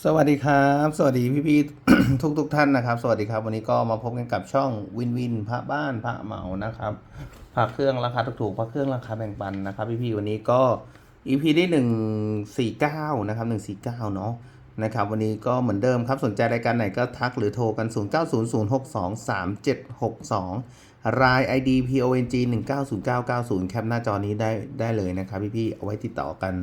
สวัสดีครับ สวัสดีพี่พี่ๆทุกทุกๆท่านนะครับ สวัสดีครับ วันนี้ก็มาพบกันกับช่องวินวินพระบ้านพระเหมานะครับพระเครื่องราคาถูกๆพระเครื่องราคาแบ่งปันนะครับ พี่พี่ๆวันนี้ก็ EP ที่หนึ่งสี่เก้านะครับหนึ่งสี่เก้าเนาะนะครับ วันนี้ก็เหมือนเดิมครับสนใจรายการไหนก็ทักหรือโทรกัน 0 9 0 0 6 2 3 7 6 2 ราย ID PONG 190990 แคปหน้าจอนี้ได้ได้เลยนะครับ พี่พี่ๆเอาไว้ติดต่อกัน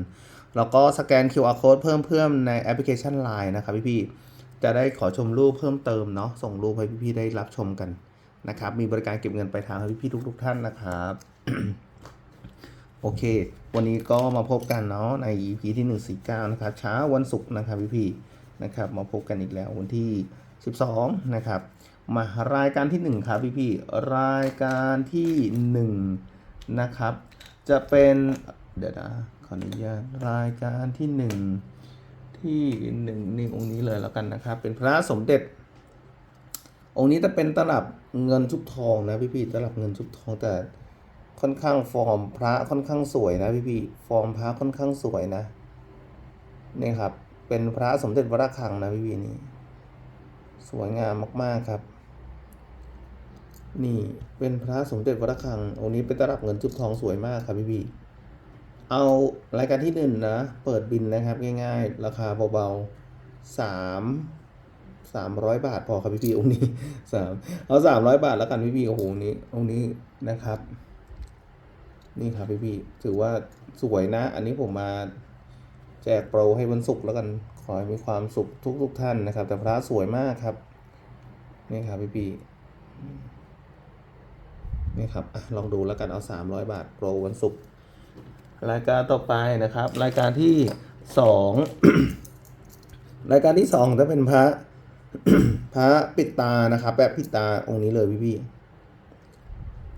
แล้วก็สแกน QR code เพิ่มเพิ่มในแอปพลิเคชัน Line นะครับพี่ๆจะได้ขอชมรูปเพิ่มเติมเนาะส่งรูปให้พี่ๆได้รับชมกันนะครับมีบริการเก็บเงินปลายทางให้พี่ๆทุก ๆ ท่านนะครับโอเค วันนี้ก็มาพบกันเนาะใน EP ที่ 149 นะครับเช้าวันศุกร์นะครับพี่ๆนะครับ มาพบกันอีกแล้ววันที่ 12 นะครับ มารายการที่ 1 ครับพี่ๆรายการที่ 1 นะครับ จะเป็น เดี๋ยวนะ ออนุญาตรายการที่หนึ่งที่หนึ่งนี่องค์นี้เลยแล้วกันนะครับ เป็นพระสมเด็จ องค์นี้จะเป็นตลับเงินชุบทองนะพี่พี่ตลับเงินชุบทองแต่ค่อนข้างฟอร์มพระค่อนข้างสวยนะพี่พี่ฟอร์มพระค่อนข้างสวยนะนี่ครับ เป็นพระสมเด็จวรคังนะพี่พี่นี่สวยงามมากๆครับ นี่เป็นพระสมเด็จวรคังองค์นี้เป็นตลับเงินจุบทองสวยมากครับพี่พี่ เอารายการที่หนึ่งนะ เปิดบินนะครับง่ายๆ ราคาเบาๆสามสามร้อยบาทพอครับพี่พี่ๆองค์นี้สามเอาสามร้อยบาทแล้วกันพี่พี่ๆโอ้โหนี้องค์นี้นะครับ นี่ครับพี่พี่ๆถือว่าสวยนะ อันนี้ผมมาแจกโปรให้วันศุกร์แล้วกันขอให้มีความสุขทุกๆทท่านนะครับ แต่พระสวยมากครับ นี่ครับพี่พี่ๆนี่ครับอลองดูแล้วกันเอา300บาทโปรวันศุกร์ รายการต่อไปนะครับ รายการที่สองรายการที่สองจะเป็นพระ พระปิดตานะครับแบบปิดตาองค์นี้เลยพี่พี่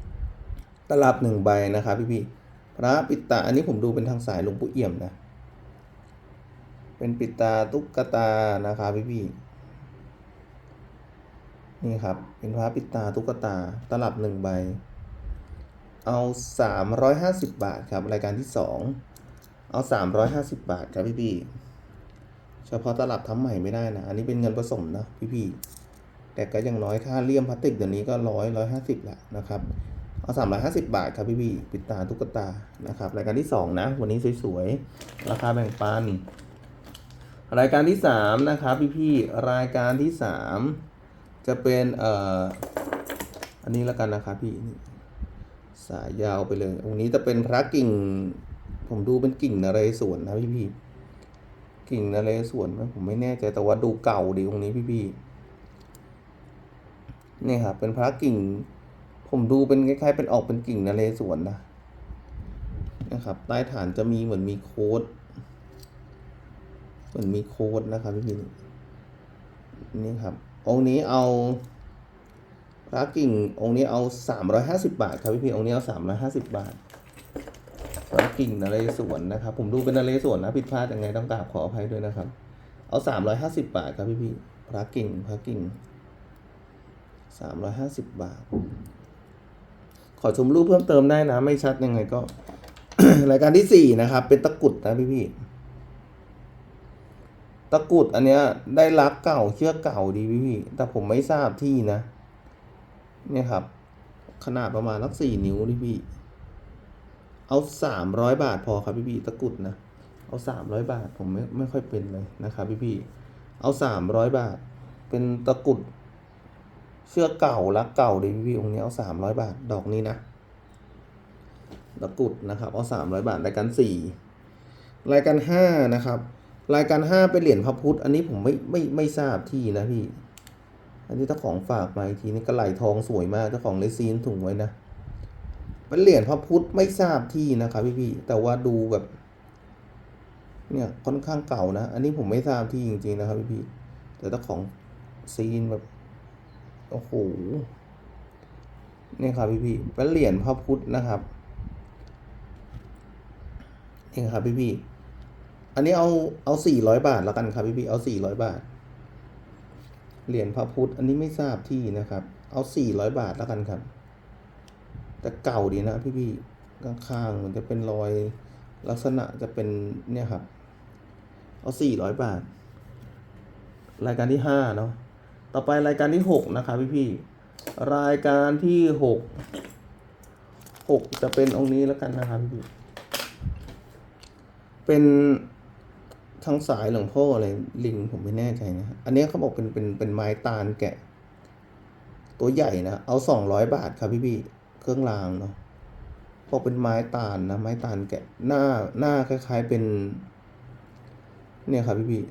ๆตลับหนึ่งใบนะครับพี่พี่ๆพระปิดตาอันนี้ผมดูเป็นทางสายหลวงปู่เอี่ยมนะ เป็นปิดตาตุ๊กตานะครับพี่พี่ๆนี่ครับ เป็นพระปิดตาตุ๊กตาตลับหนึ่งใบ เอา 350 บาทครับ รายการที่ 2 เอา 350 บาทครับพี่พี่เฉพาะตลับทำใหม่ไม่ได้นะ อันนี้เป็นเงินผสมนะพี่พี่แต่ก็ยังน้อยค่าเลี่ยมพลาสติกเดี๋ยวนี้ก็ร้อยร้อยห้าสิบละนะครับ เอา350บาทครับพี่พี่ปิดตาตุ๊กตานะครับ รายการที่2นะ วันนี้สวยๆ ราคาแบ่งปัน รายการที่สามนะครับพี่พี่รายการที่สามจะเป็นเอ่ออันนี้แล้วกันนะครับพี่ สายยาวไปเลยองค์นี้จะเป็นพระกิ่ง ผมดูเป็นกิ่งนเรศวรนะพี่พี่กิ่งนเรศวรไหมผมไม่แน่ใจแต่ว่าดูเก่าดีองค์นี้พี่พี่นี่ครับเป็นพระกิ่ง ผมดูเป็นคล้ายๆเป็นออกเป็นกิ่งนเรศวรนะนะครับใต้ฐานจะมีเหมือนมีโค้ดเหมือนมีโค้ดนะครับพี่พี่นี่ครับองค์นี้เอา พระกิ่งองค์นี้เอาสามร้อยห้าสิบาทครับพี่พี่องค์นี้เอาสามร้อยห้าสิบบาทพระกิ่งนเรศวรนะครับ ผมดูเป็นนเรศวรนะผิดพลาดยังไงต้องกราบขออภัยด้วยนะครับ เอาสามร้อยห้าสิบบาทครับพี่พี่พระกิ่งพระกิ่งสามร้อยห้าสิบบาท ขอชมรูปเพิ่มเติมได้นะ ไม่ชัดยังไงก็ รายการที่สี่นะครับ เป็นตะกุดนะพี่พี่ตะกุดอันเนี้ยได้รักเก่าเชือกเก่าดีพี่พี่แต่ผมไม่ทราบที่นะ เนี่ยครับ ขนาดประมาณสักสี่นิ้วนี่พี่ เอาสามร้อยบาทพอครับพี่พี่ตะกุดนะ เอาสามร้อยบาทผมไม่ไม่ค่อยเป็นเลยนะครับพี่พี่ เอาสามร้อยบาท เป็นตะกุดเชือกเก่ารักเก่าดีพี่พี่องค์นี้เอาสามร้อยบาทดอกนี้นะ ตะกุดนะครับ เอาสามร้อยบาทรายการสี่รายการห้านะครับ รายการห้าเป็นเหรียญพระพุทธ อันนี้ผมไม่ไม่ไม่ทราบที่นะพี่ อันนี้เจ้าของฝากมาอีกทีนี่กระไหลทองสวยมากเจ้าของเลซีนถุงไว้นะเป็นเหรียญพระพุทธไม่ทราบที่นะครับพี่พี่แต่ว่าดูแบบ เนี่ยค่อนข้างเก่านะ อันนี้ผมไม่ทราบที่จริง ๆ นะครับพี่พี่แต่เจ้าของซีนแบบโอ้โหนี่ครับพี่พี่เป็นเหรียญพระพุทธนะครับนี่ครับพี่พี่อันนี้เอาเอาสี่ร้อยบาทแล้วกันครับพี่พี่เอาสี่ร้อยบาท เหรียญพระพุทธ อันนี้ไม่ทราบที่นะครับ เอาสี่ร้อยบาทแล้วกันครับ แต่เก่าดีนะพี่พี่ข้างๆมันจะเป็นรอยลักษณะจะเป็นเนี่ยครับ เอาสี่ร้อยบาท รายการที่ห้าเนาะ ต่อไปรายการที่หกนะครับพี่พี่ๆรายการที่หกหกจะเป็นองค์นี้แล้วกันนะครับพี่พี่เป็น ทั้งสายหลวงพ่ออะไรลิงผมไม่แน่ใจนะ อันนี้เขาบอกเป็นเป็นเป็นไม้ตาลแกะ ตัวใหญ่นะ เอาสองร้อยบาทครับพี่พี่เครื่องรางเนาะพวกเป็นไม้ตาลนะ ไม้ตาลแกะหน้าหน้าคล้าย ๆเป็น เนี่ยครับพี่พี่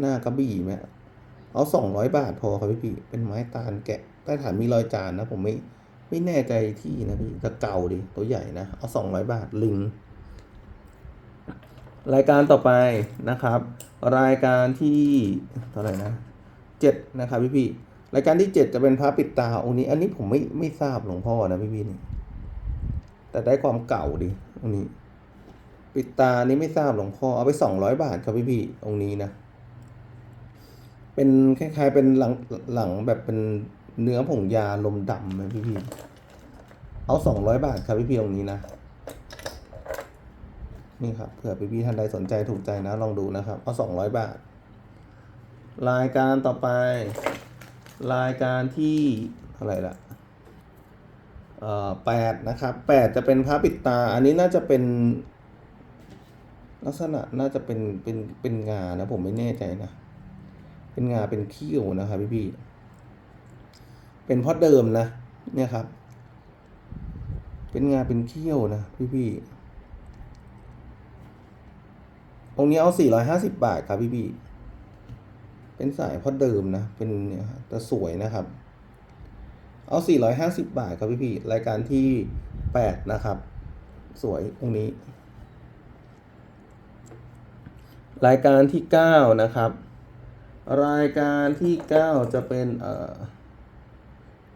หน้ากระบี่ไหมเอาสองร้อยบาทพอครับพี่พี่เป็นไม้ตาลแกะใต้ฐานมีรอยจานนะ ผมไม่ไม่แน่ใจที่นะพี่แต่เก่าดิตัวใหญ่นะเอาสองร้อยบาทลิง รายการต่อไปนะครับ รายการที่เท่าไหร่นะเจ็ดนะครับพี่พี่รายการที่เจ็ดจะเป็นพระปิดตาองค์นี้ อันนี้ผมไม่ไม่ทราบหลวงพ่อนะพี่พี่นี่แต่ได้ความเก่าดิองค์นี้ ปิดตานี้ไม่ทราบหลวงพ่อเอาไปสองร้อยบาทครับพี่พี่องค์นี้นะเป็นคล้ายๆเป็นหลังหลังแบบเป็นเนื้อผงยาลมดำไหมพี่พี่เอาสองร้อยบาทครับพี่พี่องค์นี้นะ นี่ครับเผื่อพี่พี่ๆท่านใดสนใจถูกใจนะลองดูนะครับ เอาสองร้อยบาท รายการต่อไป รายการที่เท่าไหร่ละเอ่อแปดนะครับแปดจะเป็นพระปิดตา อันนี้น่าจะเป็นลักษณะน่าจะเป็นเป็นเป็นงานะผมไม่แน่ใจนะ เป็นงาเป็นเขี้ยวนะครับพี่พี่ๆเป็นเพราะเดิมนะ เนี่ยครับ เป็นงาเป็นเขี้ยวนะพี่พี่ๆ องค์นี้เอาสี่ร้อยห้าสิบบาทครับพี่พี่เป็นสายพราะเดิมนะ เป็นเนี่ยแต่สวยนะครับ เอาสี่ร้อยห้าสิบบาทครับพี่พี่รายการที่แปดนะครับ สวยองค์นี้ รายการที่เก้านะครับ รายการที่เก้าจะเป็นเอ่อ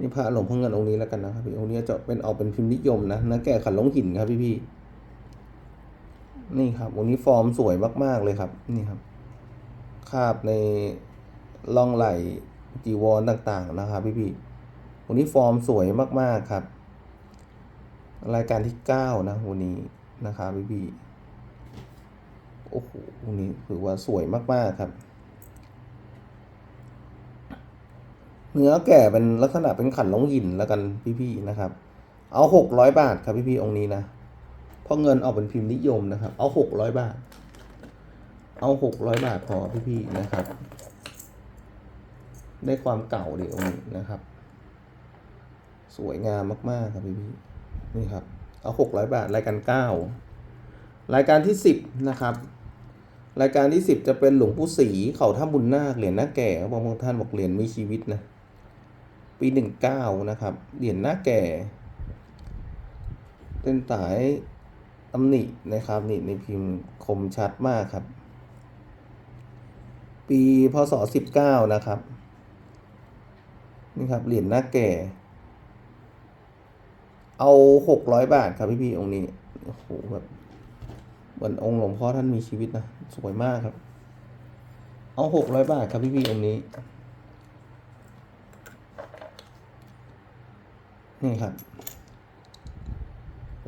นี่พระหลวงพ่อเงินองค์นี้แล้วกันนะครับพี่องค์นี้จะเป็นออกเป็นพิมพ์นิยมนะนะแก่ขันลงหินครับพี่พี่ นี่ครับองค์นี้ฟอร์มสวยมาก ๆ เลยครับ นี่ครับ คาบในล่องไหลจีวรต่างๆนะครับพี่พี่ๆองค์นี้ฟอร์มสวยมาก ๆ ครับ รายการที่เก้านะวันนี้นะครับพี่พี่โอ้โหตรงนี้ถือว่าสวยมาก ๆ ครับ เนื้อแก่เป็นลักษณะเป็นขันลงหินแล้วกันพี่ๆนะครับ เอาหกร้อยบาทครับพี่ๆองค์นี้นะ เพราะเงินออกเป็นพิมพ์นิยมนะครับ เอาหกร้อยบาท เอาหกร้อยบาทพอพี่ๆนะครับ ได้ความเก่าเดีองค์นี้นะครับ สวยงามมากๆครับพี่ๆนี่ครับ เอาหกร้อยบาทรายการเก้ารายการที่สิบนะครับรายการที่สิบจะเป็นหลวงปู่ศรีเขาท่าบุญนาคเหรียญหน้าแก่บางท่านบอกเหรียญมีชีวิตนะปีหนึ่งเก้านะครับเหรียญหน้าแก่เป็นสาย ตำหนินะครับนี่ในพิมพ์คมชัดมากครับ ปีพศสิบเก้านะครับ นี่ครับเหรียญหน้าแก่ เอาหกร้อยบาทครับพี่พี่ๆองค์นี้โอ้โหแบบเหมือนองค์หลวงพ่อท่านมีชีวิตนะสวยมากครับ เอาหกร้อยบาทครับพี่พี่องค์นี้นี่ครับ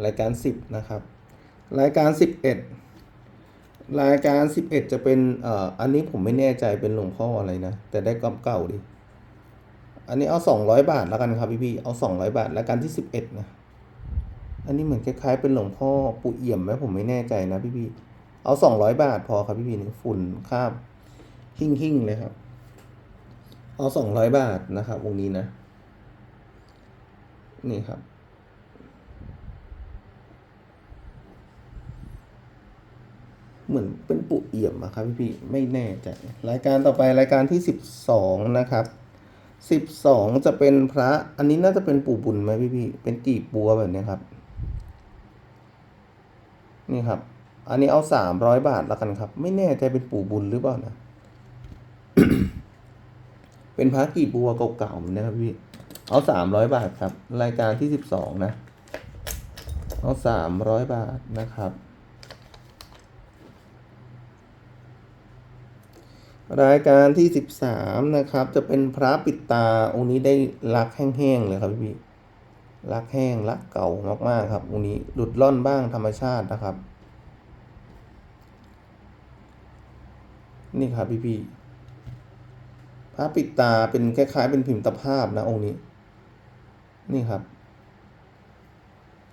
รายการสิบนะครับ รายการสิบเอ็ดรายการสิบเอ็ดจะเป็นเอ่ออันนี้ผมไม่แน่ใจเป็นหลวงพ่ออะไรนะ แต่ได้กำเก่าดิ อันนี้เอาสองร้อยบาทแล้วกันครับพี่พี่เอาสองร้อยบาทรายการที่สิบเอ็ดนะ อันนี้เหมือนคล้ายๆ เป็นหลวงพ่อปู่เอี่ยมไหมผมไม่แน่ใจนะพี่พี่เอาสองร้อยบาทพอครับพี่พี่นี่ฝุ่นคราบหิ่งหิ่งๆเลยครับ เอาสองร้อยบาทนะครับวงนี้นะ นี่ครับ เหมือนเป็นปูเอี่ยมอะครับพี่พี่ไม่แน่ใจรายการต่อไปรายการที่สิบสองนะครับสิบสองจะเป็นพระ อันนี้น่าจะเป็นปู่บุญไหมพี่พี่เป็นกีบบัวแบบนี้ครับ นี่ครับ อันนี้เอาสามร้อยบาทแล้วกันครับ ไม่แน่ใจเป็นปู่บุญหรือเปล่านะ เป็นพระกีบบัวเก่าๆนะครับพี่ เอาสามร้อยบาทครับ รายการที่สิบสองนะ เอาสามร้อยบาทนะครับ รายการที่สิบสามนะครับ จะเป็นพระปิดตาองค์นี้ได้ลักแห้งๆเลยครับพี่ลักแห้งลักเก่ามากๆครับองค์นี้หลุดล่อนบ้างธรรมชาตินะครับ นี่ครับพี่พี่พระปิดตาเป็นคล้ายๆ เป็นพิมพ์ตะภาพนะองค์นี้ นี่ครับ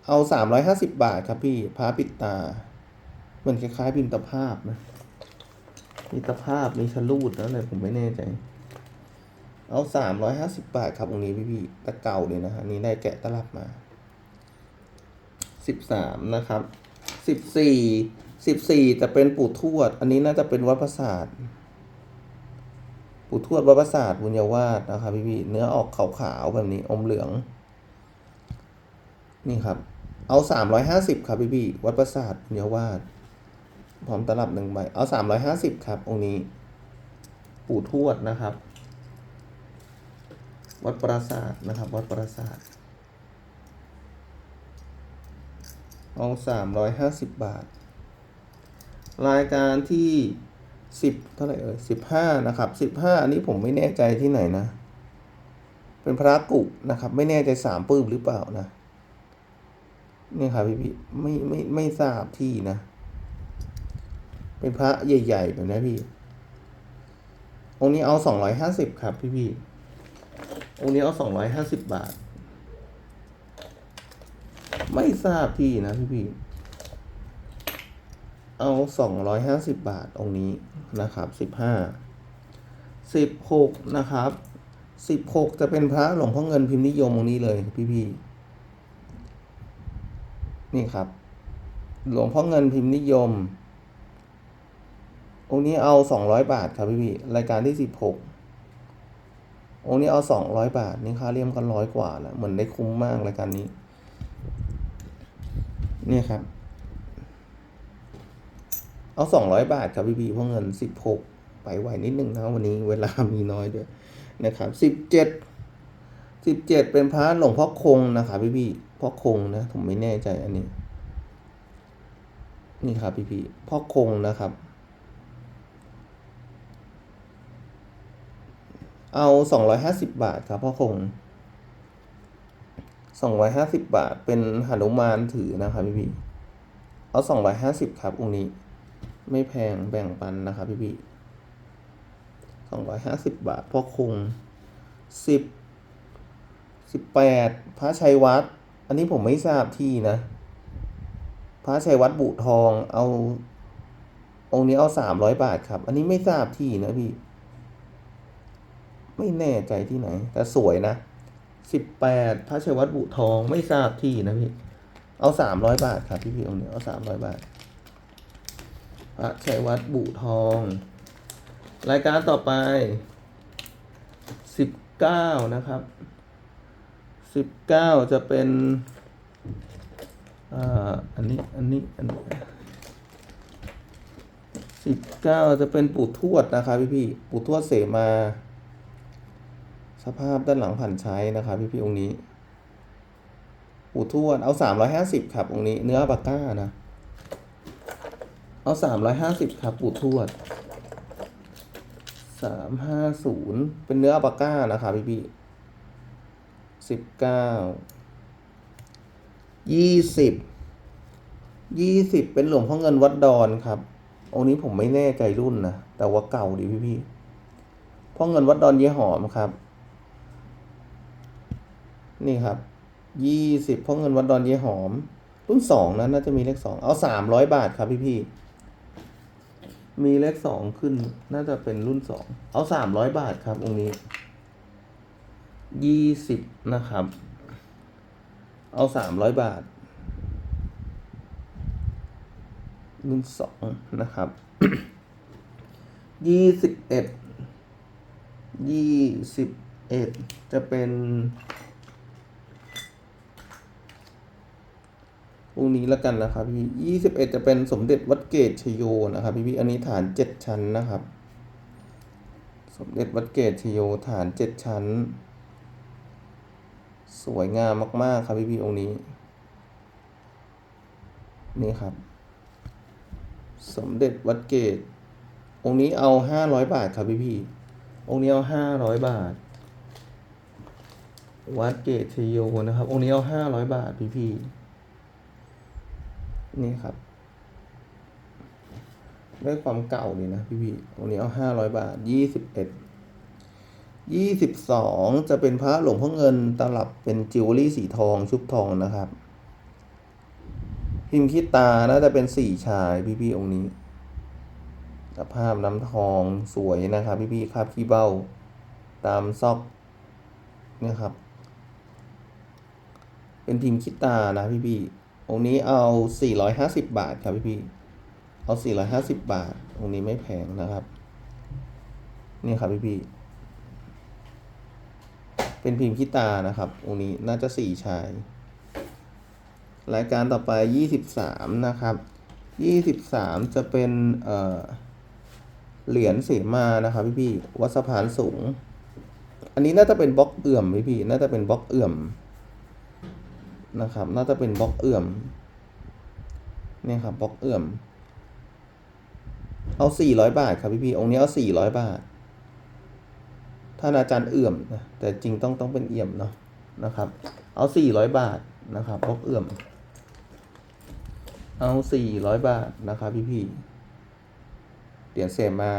เอาสามร้อยห้าสิบบาทครับพี่พระปิดตาเหมือนคล้ายๆพิมพ์ตะภาพนะ มีตะภาพมีชะลูดแล้วอะไรผมไม่แน่ใจ เอาสามร้อยห้าสิบบาทครับองนี้พี่พี่ๆตะเก่าเลยนะฮะนี่ได้แกะตลับมาสิบสามนะครับสิบสี่สิบสี่จะเป็นปู่ทวด อันนี้น่าจะเป็นวัดประสาทปู่ทวดวัดประสาทบุญญาวาสนะครับพี่พี่ๆเนื้อออกขาวๆแบบนี้อมเหลือง นี่ครับ เอาสามร้อยห้าสิบครับพี่พี่ๆวัดประสาทบุญญาวาส พร้อมตลับหนึ่งใบ เอาสามร้อยห้าสิบครับ องค์นี้ ปู่ทวดนะครับ วัดปราสาทนะครับ วัดปราสาทเอาสามร้อยห้าสิบบาท รายการที่สิบเท่าไหร่เอ่ยสิบห้านะครับสิบห้าอันนี้ผมไม่แน่ใจที่ไหนนะ เป็นพระกุนะครับ ไม่แน่ใจสามปื้มหรือเปล่านะนี่ครับพี่พี่ไม่ไม่ไม่ทราบที่นะ เป็นพระใหญ่ๆแบบนี้พี่ องค์นี้เอาสองร้อยห้าสิบครับพี่พี่ องค์นี้เอาสองร้อยห้าสิบบาท ไม่ทราบที่นะพี่พี่ เอาสองร้อยห้าสิบบาทองค์นี้นะครับสิบห้า สิบหกนะครับสิบหกจะเป็นพระหลวงพ่อเงินพิมพ์นิยมองค์นี้เลยพี่พี่ นี่ครับ หลวงพ่อเงินพิมพ์นิยม องค์นี้เอาสองร้อยบาทครับพี่พี่รายการที่สิบหกองค์นี้เอาสองร้อยบาท นี่ค่าเลี่ยมก็ร้อยกว่าแล้วเหมือนได้คุ้มมากรายการนี้ เนี่ยครับ เอาสองร้อยบาทครับพี่พี่เพราะเงินสิบหกไปไหวนิดนึงนะวันนี้เวลามีน้อยด้วยนะครับสิบเจ็ดสิบเจ็ดเป็นพระหลวงพ่อคงนะครับพี่พี่พ่อคงนะ ผมไม่แน่ใจอันนี้ นี่ครับพี่พี่พ่อคงนะครับ เอาสองร้อยห้าสิบบาทครับพ่อคงสองร้อยห้าสิบบาท เป็นหนุมานถือนะครับพี่พี่เอาสองร้อยห้าสิบครับองค์นี้ ไม่แพงแบ่งปันนะครับพี่พี่สองร้อยห้าสิบบาทพ่อคงสิบสิบแปดพระชัยวัด อันนี้ผมไม่ทราบที่นะ พระชัยวัดบุทองเอา องค์นี้เอาสามร้อยบาทครับ อันนี้ไม่ทราบที่นะพี่ ไม่แน่ใจที่ไหน แต่สวยนะสิบแปดพระชัยวัดบุทองไม่ทราบที่นะพี่ เอาสามร้อยบาทครับพี่พี่องค์นี้เอาสามร้อยบาท พระชัยวัดบุทอง รายการต่อไปสิบเก้านะครับสิบเก้าจะเป็นอ่าอันนี้อันนี้อันนี้สิบเก้าจะเป็นปู่ทวดนะครับพี่พี่ปู่ทวดเสมา สภาพด้านหลังผ่านใช้นะครับพี่พี่องค์นี้ปู่ทวดเอาสามร้อยห้าสิบครับองค์นี้เนื้อปาก้านะ เอาสามร้อยห้าสิบครับปู่ทวดสามห้าศูนย์เป็นเนื้อปาก้านะครับพี่พี่สิบเก้ายี่สิบยี่สิบเป็นหลวงพ่อเงินวัดดอนครับ องค์นี้ผมไม่แน่ใจรุ่นนะ แต่ว่าเก่าดีพี่พี่พ่อเงินวัดดอนเยี่หอมครับ นี่ครับยี่สิบเพ่อเงินวัดดอนเย่หอม รุ่นสองนะน่าจะมีเลขสองเอาสามร้อยบาทครับพี่พี่มีเลขสองขึ้น น่าจะเป็นรุ่นสองเอาสามร้อยบาทครับองค์นี้ยี่สิบนะครับ เอาสามร้อยบาท รุ่นสองนะครับยี่สิบเอ็ดยี่สิบเอ็ดจะเป็น องค์นี้แล้วกันนะครับพี่ยี่สิบเอ็ดจะเป็นสมเด็จวัดเกตชโยนะครับพี่พี่อันนี้ฐานเจ็ดชั้นนะครับ สมเด็จวัดเกตชโยฐานเจ็ดชั้น สวยงามมาก ๆ ครับพี่พี่องค์นี้ นี่ครับ สมเด็จวัดเกตองค์นี้เอาห้าร้อยบาทครับพี่พี่องค์นี้เอาห้าร้อยบาท วัดเกตชโยนะครับ องค์นี้เอาห้าร้อยบาทพี่พี่ นี่ครับด้วยความเก่านี่นะพี่พี่วันนี้เอาห้าร้อยบาทยี่สิบเอ็ดยี่สิบสองจะเป็นพระหลวงพ่อเงินตลับเป็นจิวเวลรี่สีทองชุบทองนะครับ พิมพ์คิดตาน่าจะเป็นสี่ชายพี่พี่องค์นี้สภาพน้ำทองสวยนะครับ พี่พี่ๆคาบขี้เบ้า ตามซอกเนี่ยครับ เป็นพิมพ์คิดตานะพี่พี่ องค์นี้เอาสี่ร้อยห้าสิบบาทครับพี่พี่เอาสี่ร้อยห้าสิบบาท องค์นี้ไม่แพงนะครับ นี่ครับพี่พี่เป็นพิมพ์คิดตานะครับ องค์นี้น่าจะสี่ชาย รายการต่อไปยี่สิบสามนะครับยี่สิบสามจะเป็นเอ่อเหรียญเสมานะครับพี่พี่วัดสะพานสูง อันนี้น่าจะเป็นบล็อกเอื่อมพี่พี่น่าจะเป็นบล็อกเอื่อม นะครับ น่าจะเป็นบล็อกเอื่อมเนี่ยครับบล็อกเอื่อม เอาสี่ร้อยบาทครับพี่พี่องค์นี้เอาสี่ร้อยบาทท่านอาจารย์เอื่อมนะแต่จริงต้องต้องเป็นเอี่ยมเนาะนะครับ เอาสี่ร้อยบาทนะครับบล็อกเอื่อม เอาสี่ร้อยบาทนะครับพี่พี่เหรียญเสมา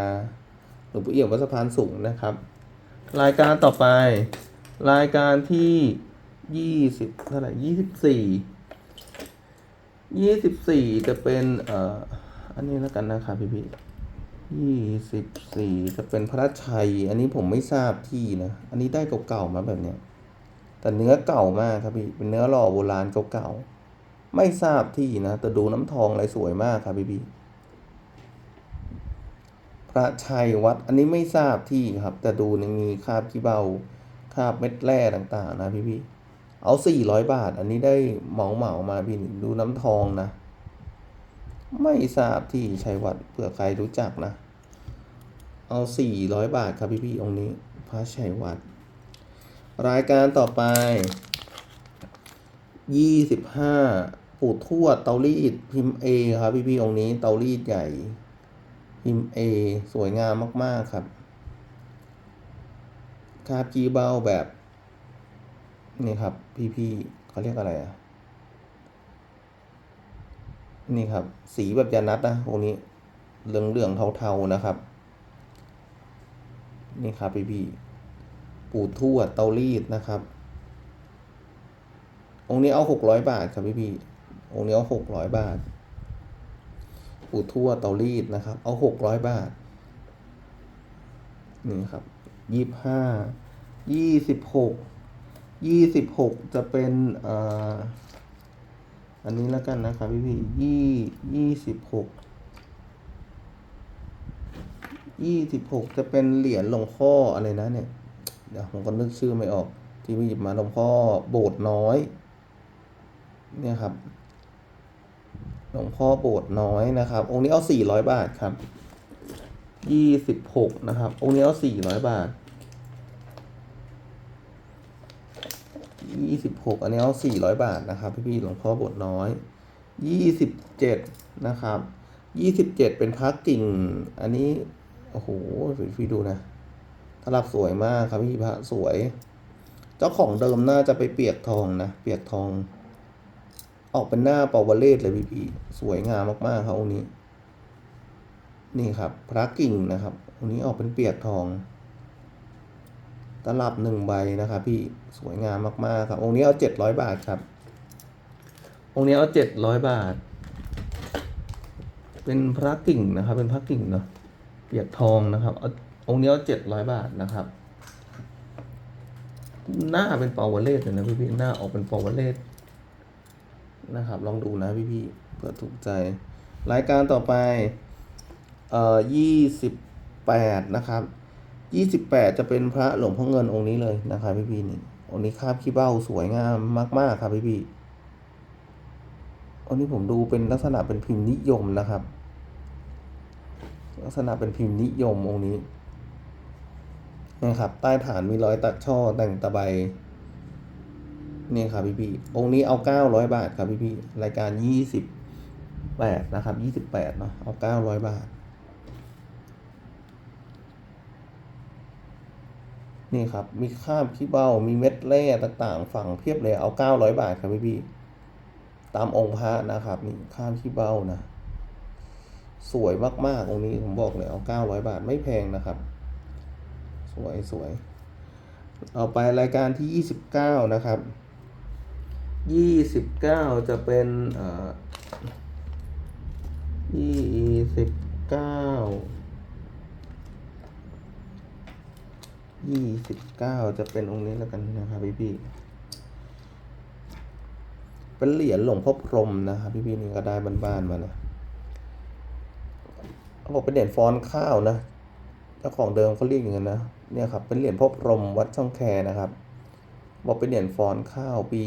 หลวงปู่เอี่ยมวัดสะพานสูงนะครับ รายการต่อไป รายการที่ ยี่สิบเท่าไหร่ยี่สิบสี่ยี่สิบสี่จะเป็นเอ่ออันนี้แล้วกันนะครับพี่พี่ยี่สิบสี่จะเป็นพระราชชัย อันนี้ผมไม่ทราบที่นะ อันนี้ได้เก่าๆมาแบบเนี้ยแต่เนื้อเก่ามากครับพี่เป็นเนื้อหล่อโบราณเก่าๆไม่ทราบที่นะแต่ดูน้ำทองอะไรสวยมากครับพี่พี่พระชัยวัด อันนี้ไม่ทราบที่ครับ แต่ดูนี่มีคาบขี้เบาคาบเม็ดแร่ต่าง ๆ นะพี่พี่ เอาสี่ร้อยบาท อันนี้ได้เหมาเหมามาพี่นี่ดูน้ำทองนะ ไม่ทราบที่ชัยวัดเผื่อใครรู้จักนะ เอาสี่ร้อยบาทครับพี่พี่องค์นี้ พระชัยวัด รายการต่อไปยี่สิบห้าปู่ทวดเตารีดพิมพ์เอครับพี่พี่องค์นี้เตารีดใหญ่ พิมพ์เอสวยงามมาก ๆ ครับคาบจีเบาแบบ นี่ครับ พี่ๆเขาเรียกอะไรอะ นี่ครับ สีแบบยานัดนะตรงนี้เหลืองๆเทาๆนะครับ นี่ครับพี่ๆปู่ทวดเตารีดนะครับ องค์นี้เอาหกร้อยบาทครับพี่ๆองค์นี้เอาหกร้อยบาท ปู่ทวดเตารีดนะครับ เอาหกร้อยบาท นี่ครับยี่ห้ายี่สิบหก ยี่สิบหกจะเป็นอันนี้แล้วกันนะครับพี่พี่ยี่ยี่สิบหกยี่สิบหกจะเป็นเหรียญหลวงพ่ออะไรนะเนี่ย เดี๋ยวผมก็นึกชื่อไม่ออก ที่มีหยิบมาหลวงพ่อโบสถ์น้อย เนี่ยครับหลวงพ่อโบสถ์น้อยนะครับ องค์นี้เอาสี่ร้อยบาทครับยี่สิบหกนะครับ องค์นี้เอาสี่ร้อยบาท ยี่สิบหกอันนี้เอาสี่ร้อยบาทนะครับ พี่พี่ๆหลวงพ่อบสถ์น้อยยี่สิบเจ็ดนะครับยี่สิบเจ็ดเป็นพระกิ่ง อันนี้ โอ้โหพี่ดูนะตลับสวยมากครับพี่พระสวย เจ้าของเดิมน่าจะไปเปียกทองนะ เปียกทอง ออกเป็นหน้าปาวเลศเลยพี่พี่สวยงามมากๆครับองค์นี้ นี่ครับ พระกิ่งนะครับองค์นี้ออกเป็นเปียกทอง ตลับหนึ่งใบนะครับพี่สวยงามมากๆครับองค์นี้เอาเจ็ดร้อยบาทครับ องค์นี้เอาเจ็ดร้อยบาท เป็นพระกิ่งนะครับ เป็นพระกิ่งเนาะเปียกทองนะครับเอาองค์นี้เอาเจ็ดร้อยบาทนะครับ หน้าเป็นปาวเลศเลยนะพี่พี่ๆหน้าออกเป็นปาวเลศนะครับ ลองดูนะพี่พี่ๆเผื่อถูกใจ รายการต่อไปเอ่อยี่สิบแปดนะครับ ยี่สิบแปดจะเป็นพระหลวงพ่อเงินองค์นี้เลยนะครับพี่พี่นี่องค์นี้คาบขี้เบ้าสวยงามมาก ๆ ครับพี่พี่องค์นี้ผมดูเป็นลักษณะเป็นพิมพ์นิยมนะครับ ลักษณะเป็นพิมพ์นิยมองค์นี้นะครับ ใต้ฐานมีรอยตัดช่อแต่งตะไบนี่ครับพี่พี่องค์นี้เอาเก้าร้อยบาทครับพี่พี่รายการยี่สิบแปดนะครับยี่สิบแปดเนาะเอาเก้าร้อยบาท นี่ครับ มีข้ามขี้เบ้า มีเม็ดแร่ต่างๆ ฝั่งเพียบเลยเอาเก้าร้อยบาทครับพี่พี่ตามองค์พระนะครับ นี่ข้ามขี้เบ้านะ สวยมากๆองค์นี้ผมบอกเลยเอาเก้าร้อยบาทไม่แพงนะครับ สวยสวยต่อไปรายการที่ยี่สิบเก้านะครับยี่สิบเก้าจะเป็นเอ่อยี่สิบเก้า ยี่สิบเก้าจะเป็นองค์นี้แล้วกันนะครับพี่พี่เป็นเหรียญหลวงพ่อพรมนะครับพี่พี่นี่ก็ได้บ้านๆมานะเขาบอกเป็นเหรียญฟอนข้าวนะเจ้าของเดิมเขาเรียกอย่างนั้นนะเนี่ยครับเป็นเหรียญพ่อพรมวัดช่องแคนะครับ บอกเป็นเหรียญฟอนข้าวปี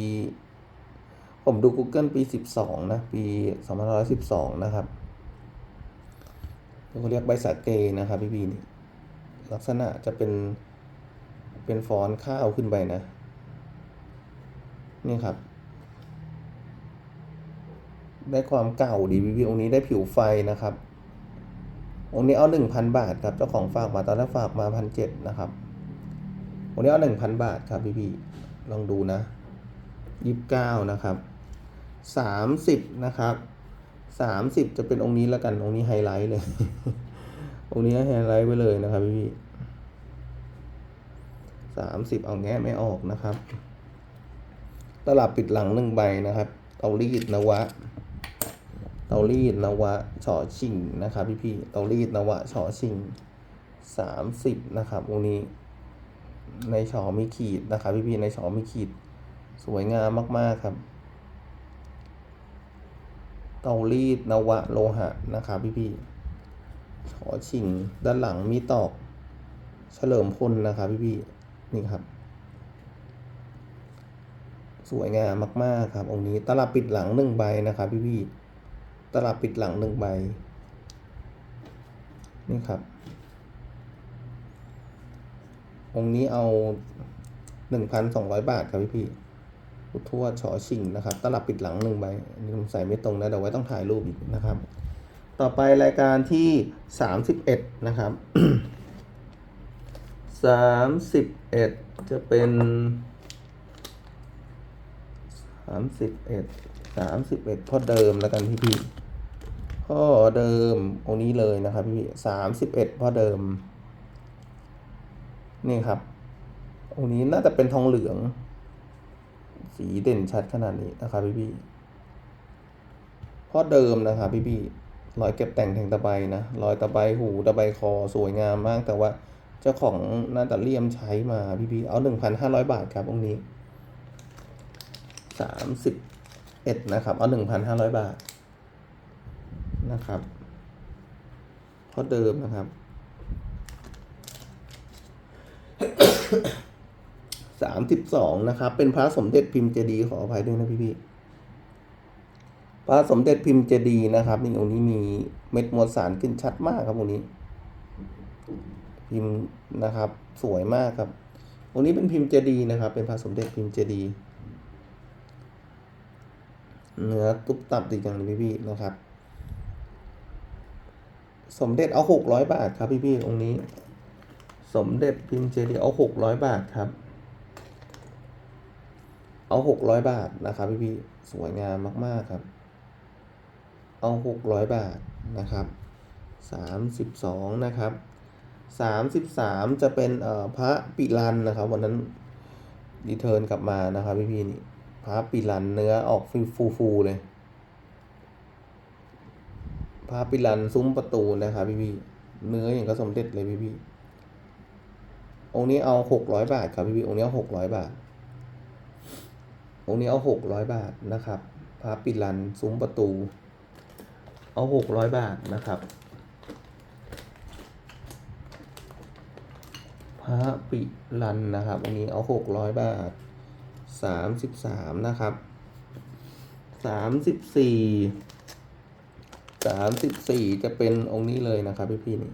ผมดู Google ปี12นะปี2512นะครับเขาเรียกใบสาเกนะครับพี่พีนี่ลักษณะจะเป็น เป็นฟอนต์ข้าวขึ้นไปนะ นี่ครับ ได้ความเก่าดีพี่พีองค์นี้ได้ผิวไฟนะครับ องค์นี้เอาหนึ่งพันบาทครับเจ้าของฝากมาตอนแรกฝากมาพันเจ็ดนะครับองค์นี้เอาหนึ่งพันบาทครับพี่พี่ๆลองดูนะยี่สิบเก้านะครับสามสิบนะครับสามสิบจะเป็นองค์นี้แล้วกันองค์นี้ไฮไลท์เลย องค์นี้ไฮไลท์ไว้เลยนะครับพี่พี่ สามสิบเอาแงะไม่ออกนะครับ ตลับปิดหลังหนึ่งใบนะครับ เตารีดนวะ เตารีดนวะฉอชิงนะครับ พี่พี่เตารีดนวะฉอชิงสามสิบนะครับองนี้ ในฉอมีขีดนะครับ พี่พี่ในฉอมีขีด สวยงามมาก ๆครับ เตารีดนวะโลหะนะครับพี่พี่ๆฉอชิงด้านหลังมีตอก เฉลิมพลนะครับพี่พี่ นี่ครับ สวยงามมาก ๆ ครับ องค์นี้ตลับปิดหลังหนึ่งใบนะครับพี่พี่ตลับปิดหลังหนึ่งใบ นี่ครับ องค์นี้เอาหนึ่งพันสองร้อยบาทครับพี่พี่พุทวดชอชิงนะครับ ตลับปิดหลังหนึ่งใบนนี้ผมใส่ไม่ตรงนะเดี๋ยวไว้ต้องถ่ายรูปอีกนะครับ ต่อไปรายการที่สามสิบเอ็ดนะครับ สามสิบเอ็ดจะเป็นสามสิบเอ็ดสามสิบเอ็ดพ่อเดิมแล้วกันพี่พี่พ่อเดิมองนี้เลยนะครับพี่สามสิบเอ็ดพ่อเดิม นี่ครับองนี้น่าจะเป็นทองเหลือง สีเด่นชัดขนาดนี้นะครับพี่พี่พ่อเดิมนะครับพี่พี่รอยเก็บแต่งแทงตะไบนะรอยตะไบหูตะไบคอสวยงามมากแต่ว่า เจ้าของน่าจะเลี่ยมใช้มาพี่พี่เอาหนึ่งพันห้าร้อยบาทครับองค์นี้สามสิบเอ็ดนะครับ เอาหนึ่งพันห้าร้อยบาทนะครับพ่อเดิมนะครับสามสิบสองนะครับ เป็นพระสมเด็จพิมพ์เจดีขออภัยด้วยนะพี่พี่พระสมเด็จพิมพ์เจดีนะครับนี่องค์นี้มีเม็ดมวลสารขึ้นชัดมากครับองค์นี้ พิมพ์นะครับสวยมากครับองค์นี้เป็นพิมพ์เจดีนะครับ เป็นพระสมเด็จพิมพ์เจดีเนื้อตุ๊บตับดีจังเลยพี่พี่ๆนะครับ สมเด็จเอาหกร้อยบาทครับพี่พี่ๆองค์นี้ สมเด็จพิมพ์เจดีเอาหกร้อยบาทครับเอาหกร้อยบาทนะครับพี่พี่ๆสวยงามมากๆครับ เอาหกร้อยบาทนะครับสามสิบสองนะครับ สามสิบสามจะเป็นพระปิรันนะครับ วันนั้นรีเทิร์นกลับมานะครับพี่พี่นี่พระปิรันเนื้อออกฟูฟูเลยพระปิรันซุ้มประตูนะครับพี่พี่เนื้ออย่างก็สมเด็จเลยพี่พี่องค์นี้เอาหกร้อยบาทครับพี่พี่องค์นี้เอาหกร้อยบาท องค์นี้เอาหกร้อยบาทนะครับพระปิรันซุ้มประตู เอาหกร้อยบาทนะครับ พระปิรันนะครับองค์นี้เอาหกร้อยบาทสามสิบสามนะครับสามสิบสี่สามสิบสี่จะเป็นองค์นี้เลยนะครับพี่พี่นี่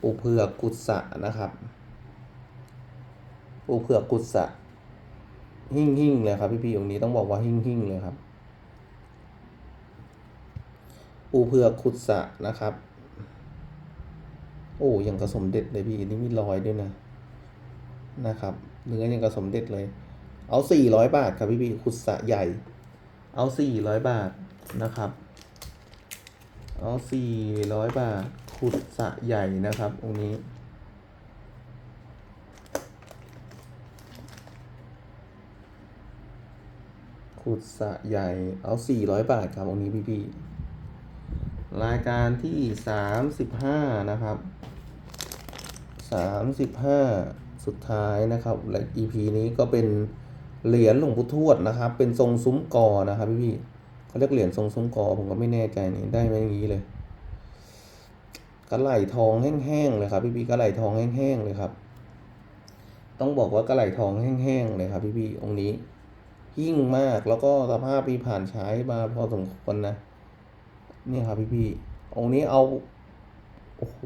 ปูเผือกกุศะนะครับปูเผือกกุศะหิ่งหิ่งเลยครับพี่พี่องค์นี้ต้องบอกว่าหิ่งหิ่งเลยครับปูเผือกกุศะนะครับ โอ้ยังกระสมเด็ดเลยพี่นี่มีรอยด้วยนะนะครับเนื้อยังกระสมเด็ดเลย เอาสี่ร้อยบาทครับพี่พี่ขุดสะใหญ่ เอาสี่ร้อยบาทนะครับ เอาสี่ร้อยบาทขุดสะใหญ่นะครับตรงนี้ขุดสะใหญ่เอาสี่ร้อยบาทครับองนี้พี่พี่ รายการที่35นะครับ35สุดท้ายนะครับและ EP นี้ก็เป็นเหรียญหลวงปู่ทวดนะครับ เป็นทรงซุ้มกอนะครับพี่พี่ๆเขาเรียกเหรียญทรงซุ้มกอผมก็ไม่แน่ใจนี่ได้ไหมอย่างนี้เลยกระไหล่ทองแห้งๆเลยครับ พี่พี่ๆกระไหล่ทองแห้งๆเลยครับ ต้องบอกว่ากระไหล่ทองแห้งๆเลยครับ พี่พี่ๆองค์นี้ยิ่งมากแล้วก็สภาพมีผ่านใช้มาพอสมควรนะ นี่ครับพี่พี่องค์นี้เอา โอ้โห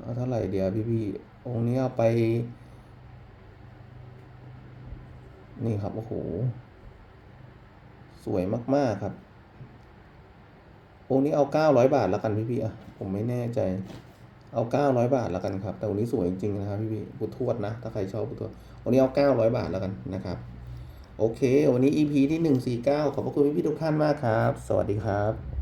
เอาเท่าไหร่เดียวพี่พี่องค์นี้เอาไป นี่ครับ โอ้โห สวยมาก ๆ ครับ องค์นี้เอาเก้าร้อยบาทแล้วกันพี่พี่อะ ผมไม่แน่ใจ เอาเก้าร้อยบาทแล้วกันครับ แต่องค์นี้สวยจริงๆนะครับพี่พี่บุทวดนะ ถ้าใครชอบบุทวดองค์นี้เอาเก้าร้อยบาทแล้วกันนะครับ โอเค วันนี้ EP ที่หนึ่งสี่เก้าขอบพระคุณพี่ๆทุกท่านมากครับ สวัสดีครับ